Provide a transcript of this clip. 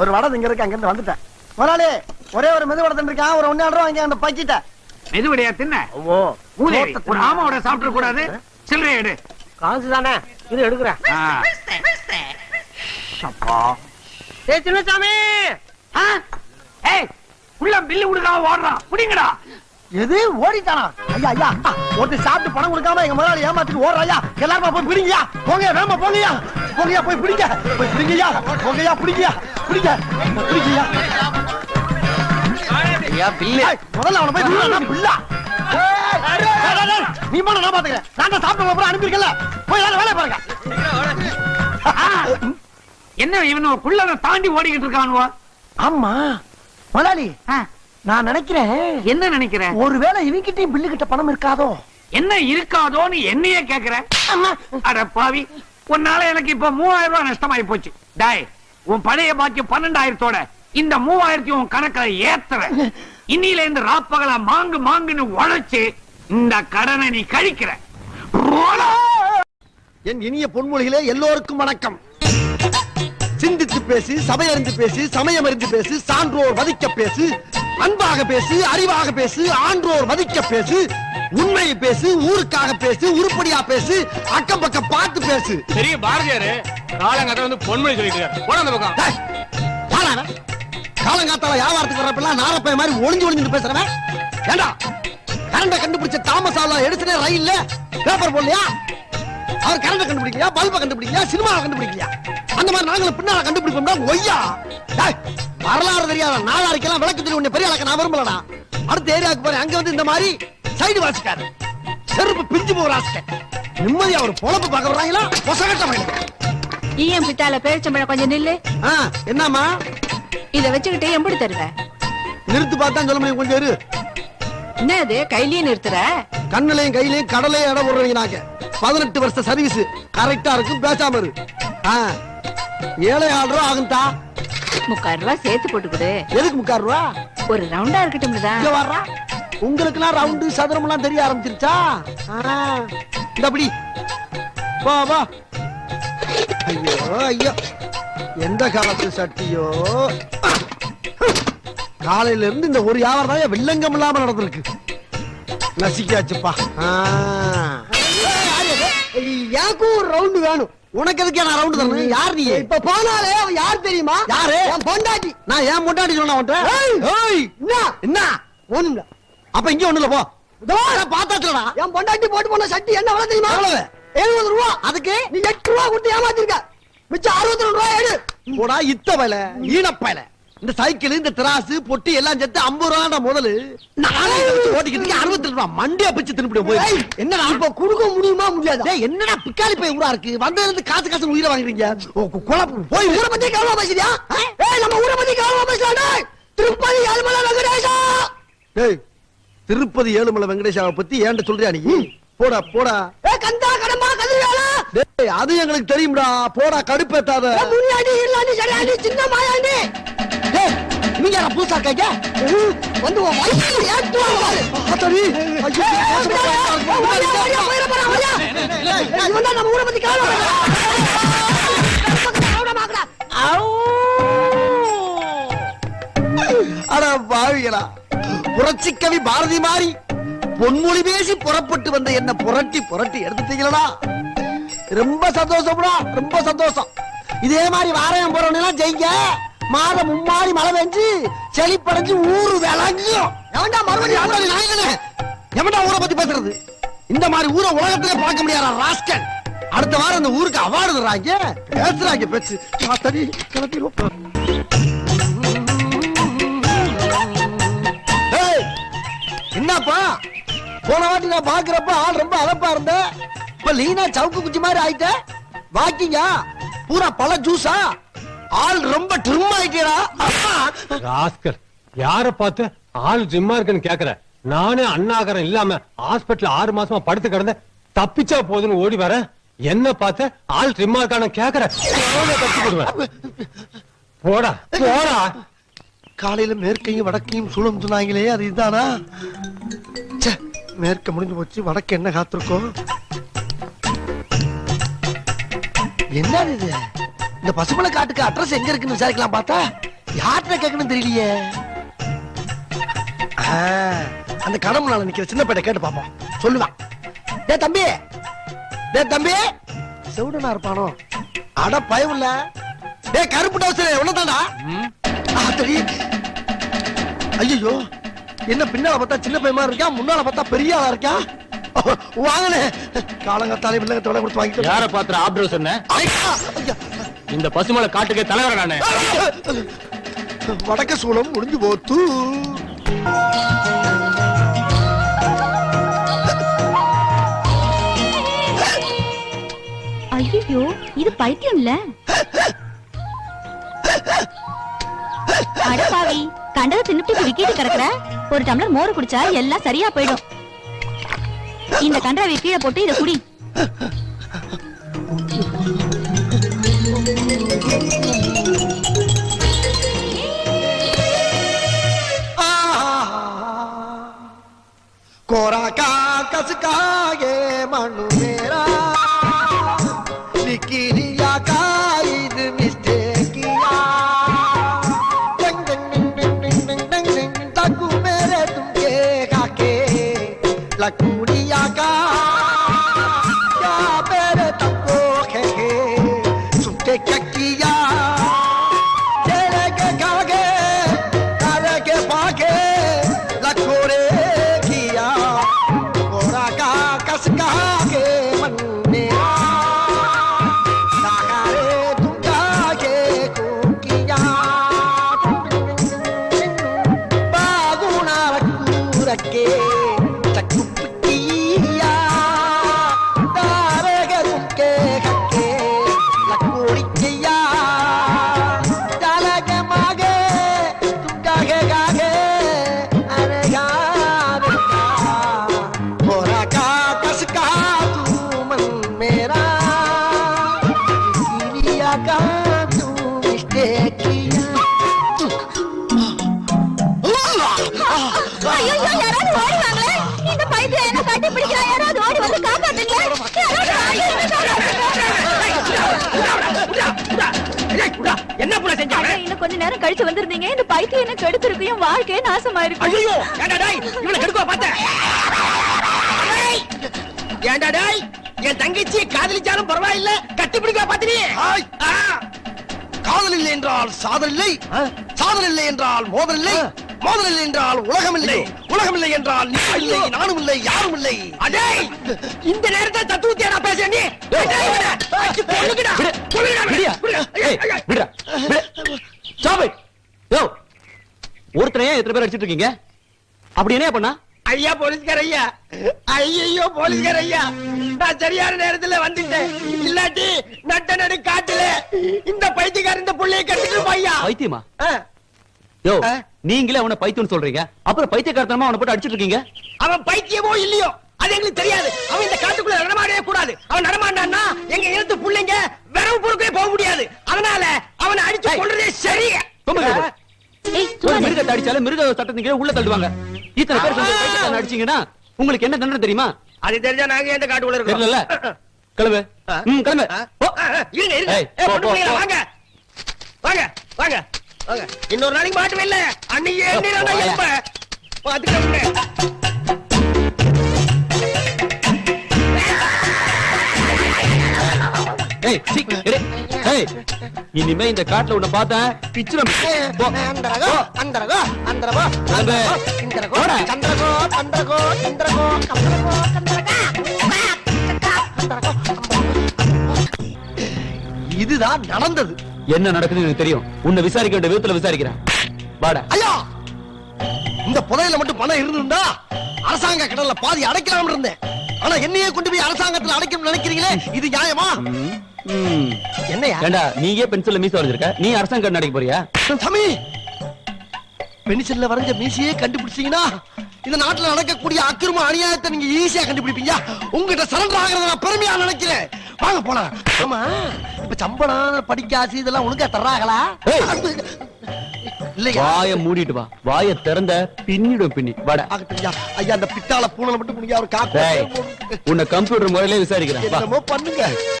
ஒரு வடை இங்க இருக்கு அங்க இருந்து வந்துட்டேன். முதலாளி ஒரே ஒரு மெது வடை இருக்கான் ஒரு ஒன்னு ரூபா வாங்கி அந்த பக்கிட்டேன் மெதுவடையா தின்ன? ஓ மூதேவி ஒரு ஆமாவோட சாப்பிட கூடாது. சில்லறை எடு. காசு தானே? இது எடுக்கிறேன். அப்பா. ஏய் சின்னசாமி! ஆ? ஏய் உள்ள பில்லு கொடுக்காம ஓடுறான் புடிங்கடா. எது? ஓடிட்டானா? ஐயா ஐயா. ஒருத்தர் சாப்பிட்டு பணம் கொடுக்காம எங்க முதலாளி ஏமாத்திட்டு ஓடுறாயா? எல்லாரும் போய் பிடிங்கயா? போங்க வேமா போங்கயா போங்கயா போய் பிடிங்க. போய் பிடிங்கயா போங்கயா பிடிங்கயா பிடிங்க. பிடிங்கயா ஐயா பில்லு. ஏய், முதல்ல அவனை போய் பிடிடா, நான் நீ பாத்துக்கிறேன். நான் தான் சாப்பிட்ட அப்புறம் அனுப்பியிருக்கல போய் எல்லாரும் வேலையை பாருங்க. ஆ. என்ன இவன் குள்ளத தாண்டி ஓடிக்கிட்டு இருக்கானுவோ? ஆமா. முதலாளி. நான் நினைக்கிறேன் என்ன நினைக்கிற ஒருவேளை இவங்கிட்டயும் பில்லு கிட்ட பணம் இருக்காதோ? என்ன இருக்காதோன்னு என்னையே கேக்குற? அட பாவி. உன்னால எனக்கு இப்ப மூவாயிரம் ரூபாய் நஷ்டமாயி போச்சு. டாய் உன் பழைய பாக்கி பன்னெண்டாயிரத்தோட இந்த மூவாயிரத்தி உன் கணக்குல ஏத்துற இன்னில இருந்து ராப்பகலா மாங்கு மாங்குன்னு உழைச்சு இந்த கடனை நீ கழிக்கிற. என் இனிய பொன்மொழிகளே எல்லோருக்கும் வணக்கம். சிந்தித்து பேசு சபையறிந்து பேசு சமயம் அறிந்து பேசு சான்றோர் மதிக்க பேசு அன்பாக பேசு அறிவாக பேசு ஆன்றோர் மதிக்க பேசு உண்மையை பேசு ஊருக்காக பேசு உருப்படியா பேசு அக்கம் பக்கம் பார்த்து பேசு. பெரிய பாரதியாரு காலங்கத்தை வந்து பொன்மொழி சொல்லிட்டு இருக்காரு. போன அந்த பக்கம். டேய்? காலங்காத்தால வியாபாரத்துக்கு வர்றப்பெல்லாம் நாரப்பைய மாதிரி ஒளிஞ்சு ஒளிஞ்சு பேசுறவன். ஏண்டா கரண்ட கண்டுபிடிச்ச தாமஸ் ஆலா எடுத்துனே ரயில்ல பேப்பர் போடலையா? அவர் கரண்ட கண்டுபிடிக்கலையா? பல்ப கண்டுபிடிக்கலையா? சினிமாவை கண்டுபிடிக்கலையா? அந்த மாதிரி நாங்களும் பின்னால கண்டுபிடிப்போம்னா ஒய்யா. டேய், வரலாறு தெரியாத நாளாரிக்கெல்லாம் விளக்கு தெரியும். உன்னை பெரிய ஆளக்க நான் விரும்பலடா. அடுத்த ஏரியாவுக்கு போறேன். அங்க வந்து இந்த மாதிரி சைடு வாசிக்காரு செருப்பு பிஞ்சு போகிற ஆசை நிம்மதியா ஒரு பொழப்பு பார்க்க வர்றாங்களா பொசகட்ட வேணும் ஈயம் பித்தால பேரிச்சம்பழம் கொஞ்சம் நில்லு? என்னம்மா? இத வச்சுக்கிட்டு எம்படி தருவ? நிறுத்து பார்த்தா சொல்ல முடியும். கொஞ்சம் இரு. என்ன இது கையிலயே நிறுத்துற? கண்ணுலயும் கையிலயும் கடலையும் இடம் போடுறீங்க நாங்க. பதினெட்டு வருஷ சர்வீஸ் கரெக்டா இருக்கும். பேசாம இரு. ஏழை ஆறு ரூபா ஆகும்தா முக்கால் சேர்த்து போட்டு கொடு எதுக்கு முக்கால் ரூபா? ஒரு ரவுண்டா இருக்கட்டும் இங்க வர்றா உங்களுக்கு எல்லாம் ரவுண்டு சதுரம் எல்லாம் தெரிய ஆரம்பிச்சிருச்சா? ஆ, இந்த அப்படி வா வா. ஐயோ ஐயோ. எந்த காலத்து சட்டியோ? காலையில இருந்து இந்த ஒரு வியாபாரம் தான் வில்லங்கம் இல்லாம நடந்திருக்கு. நசிக்காச்சுப்பா. ஆ. எனக்கும் ஒரு ரவுண்டு வேணும்? உனக்கு எதுக்கு நான் ரவுண்டு தரணும்? யார் நீ? இப்ப போனாலே அவன் யார் தெரியுமா? யாரு? என் பொண்டாட்டி. நான் ஏன் பொண்டாட்டி சொன்ன ஏய், என்ன என்ன ஒண்ணு அப்ப இங்க ஒண்ணுல போ. பாத்தாச்சுடா என் பொண்டாட்டி போட்டு போன சட்டி என்ன விலை தெரியுமா? எவ்வளவு? எழுபது ரூபா. அதுக்கு? நீ எட்டு ரூபா கொடுத்து ஏமாத்திருக்க. மிச்சம் அறுபத்தி ரெண்டு ரூபா எடு. போடா இத்த வேலை. ஈனப்பயல இந்த சைக்கிள் இந்த திராசு பொட்டி எல்லாம் சேர்த்து ஐம்பது ரூபா முதலு. ஓட்டிக்கிட்டு அறுபத்தி ரூபா மண்டியா பிச்சு திருப்பி போய் என்னடா இப்ப கொடுக்க முடியுமா முடியாது? என்னடா பிக்காலி போய் ஊரா இருக்கு? வந்ததுல இருந்து காசு காசு உயிரை வாங்குறீங்க? குழப்பம் போய் ஊரை பத்தி கவலை பேசுறியா நம்ம ஊரை பத்தி கவலை பேசலாம் திருப்பதி ஏழுமலை வெங்கடேசா டேய் திருப்பதி ஏழுமலை வெங்கடேஷாவை பத்தி ஏன்ட சொல்றியா நீ? போடா போடா. கந்தா கடம்பா கதிர்வேலா! அது எங்களுக்கு தெரியும்டா. போடா கடுப்பேத்தாத. முன்னாடி இல்லாண்டி சரியாண்டி சின்ன மாயாண்டி! நீங்க யாரா புதுசா கேக்க வந்து உன் வயித்துல ஏத்துவாங்க பாரு அத்தடி ஐயோ இவன் தான் நம்ம ஊரை பத்தி கவலை அட பாவிகளா புரட்சி கவி பாரதி மாறி பொன்மொழி பேசி புறப்பட்டு வந்த என்ன புரட்டி புரட்டி எடுத்துட்டீங்களா ரொம்ப சந்தோஷம்டா ரொம்ப சந்தோஷம். இதே மாதிரி வாரம் போறவங்க ஜெயிங்க. மாதம் மும்மாறி மழை பெஞ்சு செழிப்படைஞ்சு ஊரு விளங்கும் எவன்டா மறுபடியும் நாயகனே? எவன்டா ஊரை பத்தி பேசுறது? இந்த மாதிரி ஊரை உலகத்திலே பார்க்க முடியாத ராஸ்கல். அடுத்த வாரம் இந்த ஊருக்கு அவார்டு தராங்க பேசுறாங்க பேச்சு. தடி கிளப்பிடுவோம் ஏய், என்னப்பா? போன வாட்டி நான் பாக்குறப்ப ஆள் ரொம்ப அழப்பா இருந்த. இப்ப லீனா சவுக்கு குச்சி மாதிரி ஆயிட்ட. வாக்கிங்கா பூரா பழ ஜூஸா ஆள் ரொம்ப ட்ரிம் ஆயிட்டேடா ராஸ்கர் யார பார்த்து ஆள் ஜிம்மா இருக்குன்னு கேக்குற? நானே அண்ணாகரம் இல்லாம ஹாஸ்பிடல்ல ஆறு மாசமா படுத்து கிடந்த தப்பிச்சா போதுன்னு ஓடி வரேன் என்ன பார்த்து ஆள் ஜிம்மா இருக்கான கேக்குற. நானே தப்பி போடுவேன். போடா போடா. காலையில மேற்கையும் வடக்கையும் சூழம் சொன்னாங்களே அது இதுதானா மேற்க முடிஞ்சு போச்சு வடக்கு என்ன காத்திருக்கோம்? என்ன இது? இந்த பசுமலை காட்டுக்கு அட்ரஸ் எங்க இருக்குன்னு விசாரிக்கலாம் பார்த்தா? யார்கிட்ட கேட்கணும் தெரியலையே. ஆ, அந்த கடவுளால நிக்கிற சின்ன பையனை கேட்டு பாப்போம் சொல்லுவான் டே தம்பி. டே தம்பி. செவுடனா இருப்பானோ? அட பயம் இல்ல டே கருப்பு டவுசர் உன்னதாடா தெரியும் ஐயோ என்ன பின்னால பார்த்தா சின்ன பையன் மாதிரி இருக்கா? முன்னால பார்த்தா பெரிய ஆளா இருக்கா? வாங்கனே காலங்கத்தாலே வில்லங்கத்தோட கொடுத்து வாங்கிட்டு யார பாத்திர ஆப்டர் சொன்ன ஐயா, ஐயா. இந்த பசுமலை காட்டுக்கு தலைவர் நானு. வடக்க சூளம் முடிஞ்சு போத்து. ஐயோ இது பைத்தியம் இல்ல. அடப்பாவி கண்டதை தின்னுட்டு விக்கிட்டு கிடக்குற? ஒரு டம்ளர் மோர் குடிச்சா எல்லாம் சரியா போயிடும். இந்த கன்றாவை கீழே போட்டு இத குடி. కోరకా కసకాగే మను के இன்னும் கொஞ்ச நேரம் கழிச்சு வந்திருந்தீங்க. இந்த பைத்தியம் என்ன கெடுத்திருக்கும் வாழ்க்கையே நாசமாயிருக்கும் ஐயோ ஏண்டா டேய்? இவனை கெடுக்கவா பார்த்த? டேய், ஏண்டா டேய்? என் தங்கச்சி காதலிச்சாலும் பரவாயில்ல. கட்டி பிடிக்கவா பார்த்த காதல் இல்லை என்றால் சாதல் இல்லை. சாதல் இல்லை என்றால் மோதல் இல்லை. மோதல் இல்லை என்றால் உலகம் இல்லை உலகம் இல்லை என்றால் நீ இல்லை. நானும் இல்லை யாரும் இல்லை அடேய்! இந்த நேரத்துல தத்துவத்தியா நான் பேசுறேன் நீ? டேய், இவனை அடிச்சு கொல்லுங்கடா. கொல்லுங்கடா இவனை. விடியா விடு. ஏய், ஐயா, விடுடா! விடு! ஸ்டாப் இட் யோ ஒருத்தரை ஏன் எத்தனை பேர் அடிச்சிட்டு இருக்கீங்க? அப்படி என்ன பண்ணா? ஐயா போலீஸ்கார ஐயா. ஐயோ போலீஸ்கார ஐயா. நான் சரியான நேரத்துல வந்துட்டேன். இல்லாட்டி நட்ட நடு காட்டுல இந்த பைத்தியக்கார இந்த புள்ளைய கட்டிட்டு ஐயா பைத்தியமா? யோ? நீங்களே அவனை பைத்தியம்னு சொல்றீங்க. அப்புறம் பைத்தியக்காரத்தனமா அவனை போட்டு அடிச்சிட்டு இருக்கீங்க? அவன் பைத்தியமோ இல்லையோ? அது எங்களுக்கு தெரியாது. அடிச்சால மிருக சட்டத்தின் உள்ள தள்ளுவாங்க. இத்தனை பேர் அடிச்சீங்கன்னா உங்களுக்கு என்ன தண்டனை தெரியுமா? அது தெரிஞ்சா நாங்க எந்த காட்டுக்குள்ள இருக்கோம் கிளம்பு. ம் கிளம்பு. இருங்க இருங்க. வாங்க. வாங்க வாங்க வாங்க. இன்னொரு நாளைக்கு மாட்டவே இல்ல அன்னைக்கு என்ன எப்ப பாத்துக்கிறேன் Hey, see, ஏய், இனிமே இந்த காட்டுல உன்னை பார்த்தேன் பிச்சுரம். அந்தரகோ. அந்தரகோ அந்தரகோ கிளம்பு. இந்தரகோ. சந்திரகோ பந்திரகோ இந்திரகோ கந்தரகா அந்தரகோ இதுதான் நடந்தது என்ன நடக்குதுன்னு எனக்கு தெரியும் உன்னை விசாரிக்க வேண்டிய விதத்துல விசாரிக்கிறேன் வாடா ஐயா இந்த புதையில மட்டும் பணம் இருந்திருந்தா அரசாங்க கடல்ல பாதி அடைக்கலாம் இருந்தேன் ஆனா என்னையே கொண்டு போய் அரசாங்கத்துல அடைக்கணும்னு நினைக்கிறீங்களே இது நியாயமா. என்னையா? ஏண்டா நீயே பென்சில்ல மீச வரைஞ்சிருக்க? நீ அரசாங்க நடிக்க போறியா? சாமி பென்சில்ல வரைஞ்ச மீசையே கண்டுபிடிச்சீங்கன்னா இந்த நாட்டுல நடக்கக்கூடிய அக்கிரம அநியாயத்தை நீங்க ஈஸியா கண்டுபிடிப்பீங்க. உங்ககிட்ட சரண்டர் ஆகிறத நான் பெருமையா நினைக்கிறேன். வாங்க போலாம். ஆமா இப்ப சம்பளம் படிக்காசு இதெல்லாம் ஒழுங்கா தர்றாங்களா? வாய மூடிட்டு வா. வாய திறந்த பின்னிடும் பின்னி. வாடா. ஐயா. அந்த பித்தாள பூனலை மட்டும் காப்பி டேய், உன்னை கம்ப்யூட்டர் முறையிலே விசாரிக்கிறேன். பண்ணுங்க.